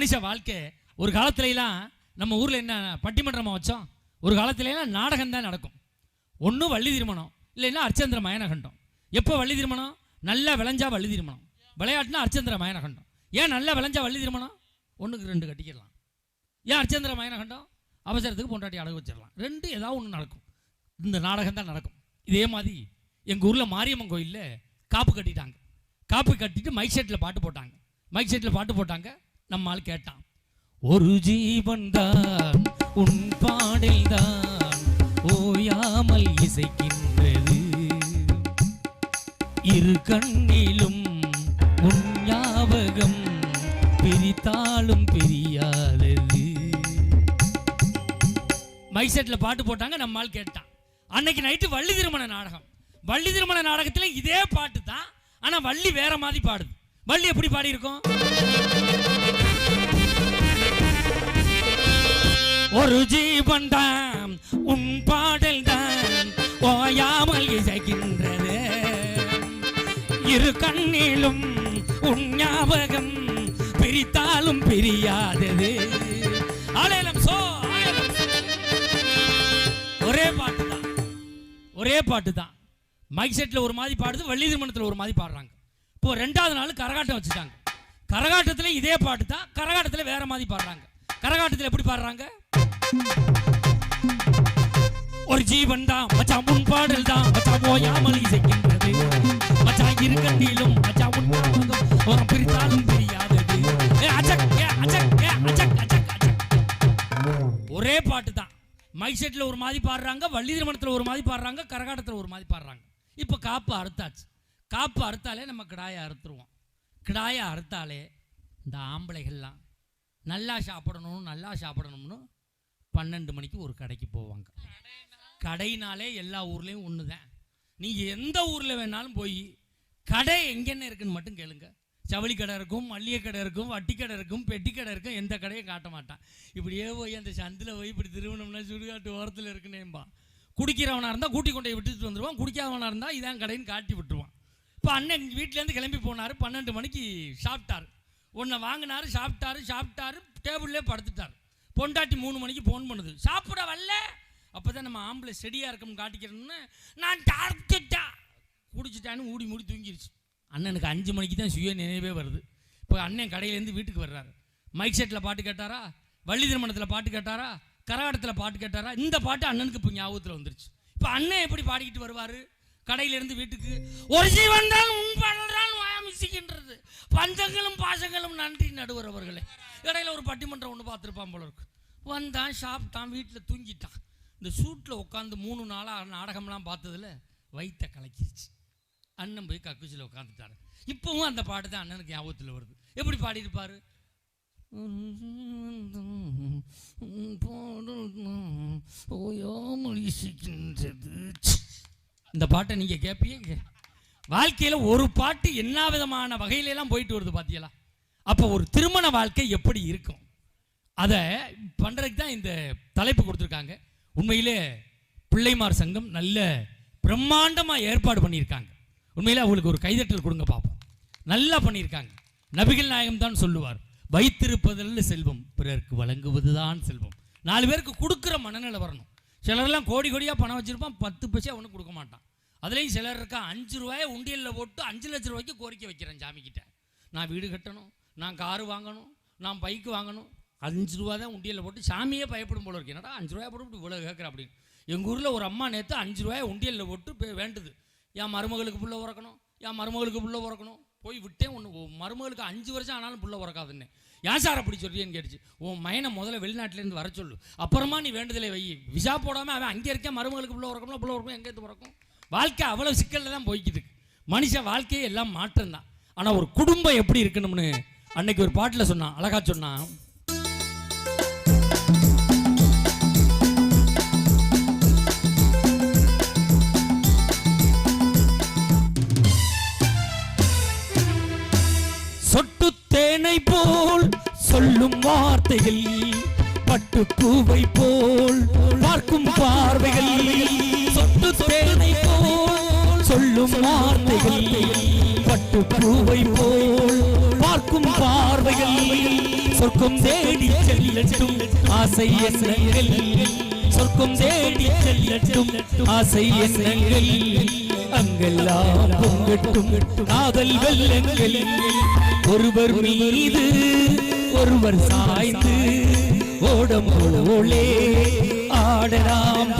மனுஷ வாழ்க்கை ஒரு காலத்துலலாம் நம்ம ஊரில் என்ன பட்டிமன்றமாக வச்சோம்? ஒரு காலத்துலலாம் நாடகம் தான் நடக்கும். ஒன்றும் வள்ளி திருமணம் இல்லைன்னா அர்ச்சந்திர மயனகண்டம் எப்போ வள்ளி திருமணம்? நல்லா விளைஞ்சா வள்ளி திருமணம். விளையாட்டுனா அர்ச்சந்திர மயனகண்டம் ஏன் நல்லா விளைஞ்சா வள்ளி திருமணம்? ஒன்றுக்கு ரெண்டு கட்டிக்கிடலாம். ஏன் அர்ச்சந்திர மயனகண்டம் அவசரத்துக்கு பொண்டாட்டி அடகு வச்சிடலாம். ரெண்டு ஏதாவது ஒன்று நடக்கும். இந்த நாடகம் தான் நடக்கும். இதே மாதிரி எங்கள் ஊரில் மாரியம்மன் கோயிலில் காப்பு கட்டிட்டாங்க. காப்பு கட்டிட்டு மைக் செட்டில் பாட்டு போட்டாங்க. மைக் செட்டில் பாட்டு போட்டாங்க. நம்மால் கேட்டான். ஒரு ஜீவன் தான் உன் பாடல் தான் ஓயாமல் இசைக்கின்றது. இரு கண்ணிலும் உன் ஞாபகம் பிரித்தாலும் பிரியாதது. மைக் பாட்டு போட்டாங்க நம்மால் கேட்டான். அன்னைக்கு நைட்டு வள்ளி திருமண நாடகம். வள்ளி திருமண நாடகத்தில் இதே பாட்டு தான் ஆனால் வள்ளி வேற மாதிரி பாடுது. வள்ளி எப்படி பாடி ஒரு ஜீவன் தான் உன் பாடல் தான் ஓயாமல் இசைக்கின்றது. இரு கண்ணிலும் உன் ஞாபகம் பிரித்தாலும் பிரியாதது. ஆலேலம் சோ சோ. ஒரே பாட்டு தான். ஒரே பாட்டு தான். மைக் செட்டில் ஒரு மாதிரி பாடுது வள்ளி திருமணத்தில் ஒரு மாதிரி பாடுறாங்க. இப்போ ரெண்டாவது நாள் கரகாட்டம் வச்சுட்டாங்க. கரகாட்டத்தில் இதே பாட்டு தான் கரகாட்டத்தில் வேற மாதிரி பாடுறாங்க. கரகாட்டத்தில் எப்படி பாடுறாங்க? ஒரு ஜீவன் தான் மச்சான் முன் பாடல் தான் மச்சான் ஓயாமல் இசைக்கின்றது. மச்சான் இரு கண்ணிலும் மச்சான் உன் ஒரு பிரித்தாலும் தெரியாதது ஒரே பாட்டு தான். மைக் செட்டில் ஒரு மாதிரி பாடுறாங்க வள்ளி திருமணத்தில் ஒரு மாதிரி பாடுறாங்க கரகாட்டத்தில் ஒரு மாதிரி பாடுறாங்க. இப்போ காப்பு அறுத்தாச்சு. காப்பு அறுத்தாலே நம்ம கிடாயை அறுத்துருவோம். கிடாயை அறுத்தாலே இந்த ஆம்பளைகள்லாம் நல்லா சாப்பிடணும் நல்லா சாப்பிடணும்னு பன்னெண்டு மணிக்கு ஒரு கடைக்கு போவாங்க. கடைனாலே எல்லா ஊர்லேயும் ஒன்று தான் நீங்கள் எந்த ஊரில் வேணாலும் போய் கடை எங்கென்ன இருக்குன்னு மட்டும் கேளுங்க. ஜவுளி கடை இருக்கும் மல்லிகை கடை இருக்கும் வட்டி கடை இருக்கும் பெட்டி கடை இருக்கும் எந்த கடையும் காட்ட மாட்டான். இப்படியே போய் அந்த சந்தில் போய் இப்படி திருவண்ணம்னா சுடுகாட்டு ஓரத்தில் இருக்குனேம்பா. குடிக்கிறவனாக இருந்தால் கூட்டி கொண்டே விட்டுட்டு வந்துடுவான் குடிக்காதவனாக இருந்தால் இதான் கடைன்னு காட்டி விட்டுருவான். இப்போ அண்ணன் வீட்டிலேருந்து கிளம்பி போனார் பன்னெண்டு மணிக்கு சாப்பிட்டாரு. ஒன்றை வாங்கினாரு சாப்பிட்டாரு சாப்பிட்டாரு டேபிள்லே படுத்துட்டார். பொண்டாட்டி மூணு மணிக்கு ஃபோன் பண்ணுது. சாப்பிட வரல? அப்போ தான் நம்ம ஆம்பளை செடியாக இருக்கோம்னு காட்டிக்கிறோம்னு நான் டார்த்துட்டா குடிச்சிட்டான்னு ஊடி மூடி தூங்கிருச்சு. அண்ணனுக்கு அஞ்சு மணிக்கு தான் சுய நினைவே வருது. இப்போ அண்ணன் கடையிலேருந்து வீட்டுக்கு வர்றாரு. மைக் செட்டில் பாட்டு கேட்டாரா? வள்ளி திருமணத்தில் பாட்டு கேட்டாரா? கரகாட்டத்தில் பாட்டு கேட்டாரா? இந்த பாட்டு அண்ணனுக்கு இப்போ ஞாபகத்தில் வந்துருச்சு. இப்போ அண்ணன் எப்படி பாடிக்கிட்டு வருவார்? கடையிலேருந்து வீட்டுக்கு ஒரு ஜீவன் தான் உன் பாடல்தான் வாமிசிக்கின்றது பஞ்சங்களும் பாசங்களும் நன்றி நடுவர் அவர்களே. இடையில ஒரு பட்டிமன்றம் ஒன்று பார்த்துருப்பான் போல இருக்கு. வந்தான் சாப்பிட்டான் வீட்டில் தூங்கிட்டான். இந்த சூட்டில் உட்காந்து மூணு நாளாக நாடகம்லாம் பார்த்ததுல வயிற்ற கலக்கிருச்சு. அண்ணன் போய் கக்குச்சியில் உட்காந்துட்டாரு இப்போவும் அந்த பாட்டு தான் அண்ணனுக்கு ஞாபகத்தில் வருது. எப்படி பாடியிருப்பார்? இந்த பாட்டை நீங்கள் கேட்பீங்க வாழ்க்கையில் ஒரு பாட்டு என்ன விதமான வகையிலெல்லாம் போயிட்டு வருது பார்த்தீங்களா அப்போ ஒரு திருமண வாழ்க்கை எப்படி இருக்கும்? அதை பண்ணுறதுக்கு தான் இந்த தலைப்பு கொடுத்துருக்காங்க. உண்மையிலே பிள்ளைமார் சங்கம் நல்ல பிரம்மாண்டமாக ஏற்பாடு பண்ணியிருக்காங்க. உண்மையிலே அவங்களுக்கு ஒரு கைதட்டல் கொடுங்க பார்ப்போம் நல்லா பண்ணியிருக்காங்க. நபிகள் நாயகம் தான் சொல்லுவார் வைத்திருப்பதில் செல்வம் பிறருக்கு வழங்குவதுதான் செல்வம். நாலு பேருக்கு கொடுக்குற மனநிலை வரணும். சிலர்லாம் கோடி கோடியாக பணம் வச்சுருப்பான் பத்து பைசா ஒன்றும் கொடுக்க மாட்டான். அதுலேயும் சிலர் இருக்கா அஞ்சு ரூபாயை உண்டியலில் போட்டு அஞ்சு லட்ச ரூபாய்க்கு கோரிக்கை வைக்கிறேன் சாமிக்கிட்ட. நான் வீடு கட்டணும் நான் காரு வாங்கணும் நான் பைக்கு வாங்கணும் அஞ்சு ரூபா தான் உண்டியலில் போட்டு சாமியே பயப்படும் போல இருக்கு. என்னடா அஞ்சு ரூபாய் போட்டு இப்படி இவ்வளோ கேட்குற அப்படின்னு. எங்கள் ஊரில் ஒரு அம்மா நேற்று அஞ்சு ரூபாய் உண்டியலில் போட்டு போய் வேண்டுது. என் மருமகளுக்கு புள்ள உறக்கணும் என் மருமகளுக்கு புள்ள உறக்கணும். போய் விட்டேன் ஒன்று மருமகளுக்கு அஞ்சு வருஷம் ஆனாலும் புள்ள உறக்காதுன்னு. ஏன் சார் அப்படி சொல்றியன்னு கேட்டுச்சு. உன் மயனை முதல்ல வெளிநாட்டிலேருந்து வர சொல்லு. அப்புறமா நீ வேண்டுதலை வை. விசா போடாமல் அவன் அங்கே இருக்க மருமகளுக்கு புள்ள உறக்கணும் புள்ள உறக்கணும் எங்கேருந்து உறக்கும்? வாழ்க்கை அவ்வளோ சிக்கலில் தான் போய்க்குது மனுஷன் வாழ்க்கையே எல்லாம் மாற்றம் தான். ஆனால் ஒரு குடும்பம் எப்படி இருக்கணும்னு அன்னைக்கு ஒரு பாட்டில் சொன்னான் அழகா சொன்னான். தேனை போல் சொல்லும் வார்த்தைகள் பட்டு பூவை போல் பார்க்கும் பார்வைகள் சொட்டு தேனை போல் சொல்லும் வார்த்தைகள் பட்டு பூவை போல் பார்க்கும் பார்வைகள். சொர்க்கம் தேடி செல்லட்டும் ஆசை எண்ணங்கள். சொர்க்கம் தேடி செல்லட்டும் ஆசை எண்ணங்கள். அங்கெல்லாம் பொங்கட்டும் காதல் வெள்ளங்களில் ஒருவர் மீது ஒருவர் சாய்ந்து ஓடம் போலே ஆடலாம்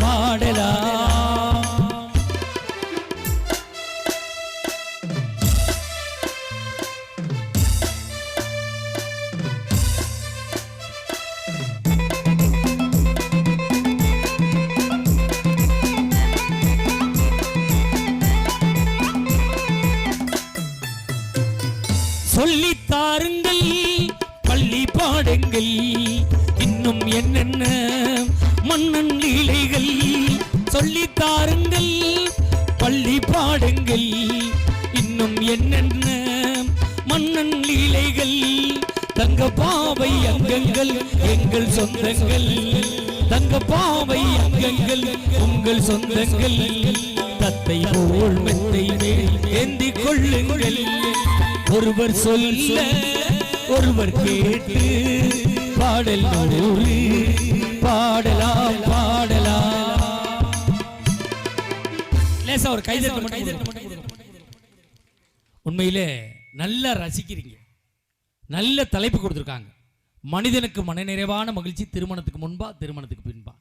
பாடங்கள் இன்னும் என்னென்ன மன்னன் லீலைகள் சொல்லித்தாருங்கள் பள்ளி பாடங்கள் இன்னும் என்னென்ன மன்னன் லீலைகள் தங்க பாவை அங்கங்கள் எங்கள் சொந்தங்கள். தங்க பாவை அங்கங்கள் உங்கள் சொந்தங்கள். தத்தை போல் மெத்தை மேல் ஏந்திக் கொள்ளுங்கள். ஒருவர் சொல்ல ஒருவர் கேட்டு பாடல் நூறு பாடலாம் பாடலாம். லேசா ஒரு கைதட்டு கொடுங்க. உண்மையிலே நல்லா ரசிக்கிறீங்க. நல்ல தலைப்பு கொடுத்துருக்காங்க. மனிதனுக்கு மனநிறைவான மகிழ்ச்சி திருமணத்துக்கு முன்பா திருமணத்துக்கு பின்பா.